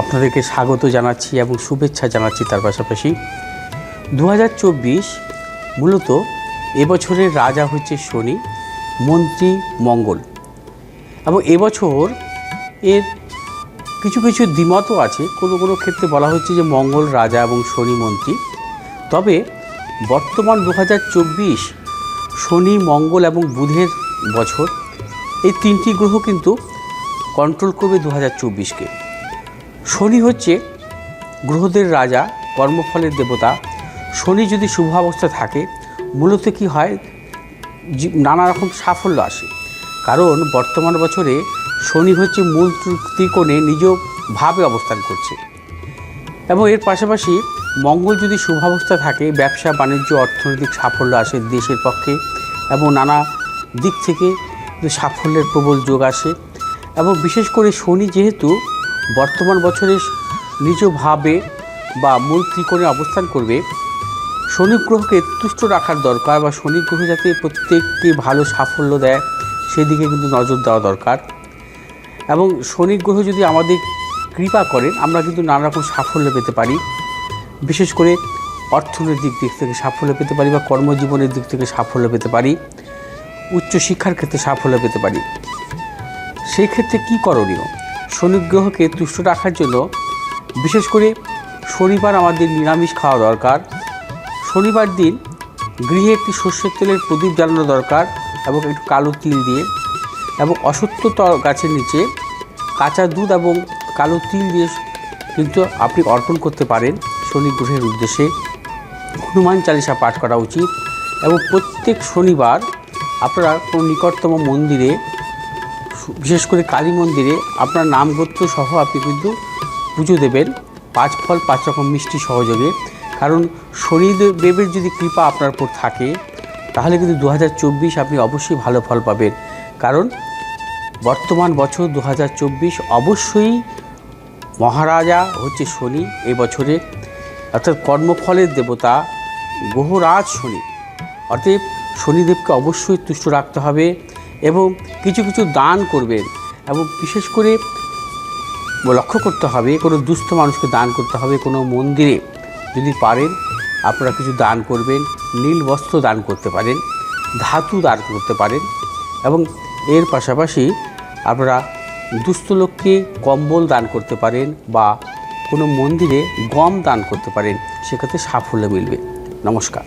আপনাদেরকে স্বাগত জানাচ্ছি এবং শুভেচ্ছা জানাচ্ছি তার পাশাপাশি। দু হাজার চব্বিশ মূলত এবছরের রাজা হচ্ছে শনি, মন্ত্রী মঙ্গল। এবং এবছর এর কিছু কিছু দ্বিমতও আছে। কোনো কোনো ক্ষেত্রে বলা হচ্ছে যে মঙ্গল রাজা এবং শনি মন্ত্রী। তবে বর্তমান দু হাজার চব্বিশ শনি, মঙ্গল এবং বুধের বছর এই তিনটি গ্রহ কিন্তু কন্ট্রোল করবে দু হাজার চব্বিশকে। শনি হচ্ছে গ্রহদের রাজা, কর্মফলের দেবতা। শনি যদি শুভাবস্থা থাকে, মূলত কি হয়? নানা রকম সাফল্য আসে। কারণ বর্তমান বছরে শনি হচ্ছে মূল ত্রি- ত্রিকোণে নিজ ভাবে অবস্থান করছে। এবং এর পাশাপাশি মঙ্গল যদি শুভাবস্থা থাকে, ব্যবসা, বাণিজ্য, অর্থনৈতিক সাফল্য আসে দেশের পক্ষে এবং নানা দিক থেকে সাফল্যের প্রবল যোগ আসে। এবং বিশেষ করে শনি যেহেতু বর্তমান বছরে নিজ ভাবে বা মূল ত্রিকোণে অবস্থান করবে। শনি গ্রহকে তুষ্ট রাখার দরকার বা শনি গ্রহ যাতে প্রত্যেককে ভালো সাফল্য দেয়, সেদিকে কিন্তু নজর দেওয়া দরকার। এবং শনি গ্রহ যদি আমাদের কৃপা করেন, আমরা কিন্তু নানা রকম সাফল্য পেতে পারি। বিশেষ করে অর্থনৈতিক দিক থেকে সাফল্য পেতে পারি বা কর্মজীবনের দিক থেকে সাফল্য পেতে পারি। উচ্চশিক্ষার ক্ষেত্রে সাফল্য পেতে পারি। সেই ক্ষেত্রে কী করণীয়? শনি গ্রহকে তুষ্ট রাখার জন্য বিশেষ করে শনিবার আমাদের নিরামিষ খাওয়া দরকার। শনিবার দিন গৃহে একটি সর্ষের তেলের প্রদীপ জ্বালানো দরকার এবং একটু কালো তিল দিয়ে এবং অসত্য গাছের নিচে কাঁচা দুধ এবং কালো তিল দিয়ে কিন্তু আপনি অর্পণ করতে পারেন শনি গ্রহের উদ্দেশ্যে। হনুমান চালিসা পাঠ করা উচিত এবং প্রত্যেক শনিবার আপনারা কোনো নিকটতম মন্দিরে বিশেষ করে কালী মন্দিরে আপনার নাম গোত্র সহ আপনি কিন্তু পুজো দেবেন। পাঁচ ফল, পাঁচ রকম মিষ্টি সহযোগে। কারণ শনিদেবের যদি কৃপা আপনার উপর থাকে, তাহলে কিন্তু দু হাজার চব্বিশ আপনি অবশ্যই ভালো ফল পাবেন। কারণ বর্তমান বছর দু হাজার চব্বিশ অবশ্যই মহারাজা হচ্ছে শনি এই বছরে। অর্থাৎ কর্মফলের দেবতা গ্রহরাজ শনি। অতএব শনিদেবকে অবশ্যই তুষ্ট রাখতে হবে। এবং কিছু কিছু দান করবেন এবং বিশেষ করে লক্ষ্য করতে হবে, কোনো দুস্থ মানুষকে দান করতে হবে, কোনো মন্দিরে যদি পারেন আপনারা কিছু দান করবেন, নীল বস্ত্র দান করতে পারেন, ধাতু দান করতে পারেন এবং এর পাশাপাশি আপনারা দুস্থ লোককে কম্বল দান করতে পারেন বা কোনো মন্দিরে গম দান করতে পারেন, সেক্ষেত্রে সাফল্য মিলবে। নমস্কার।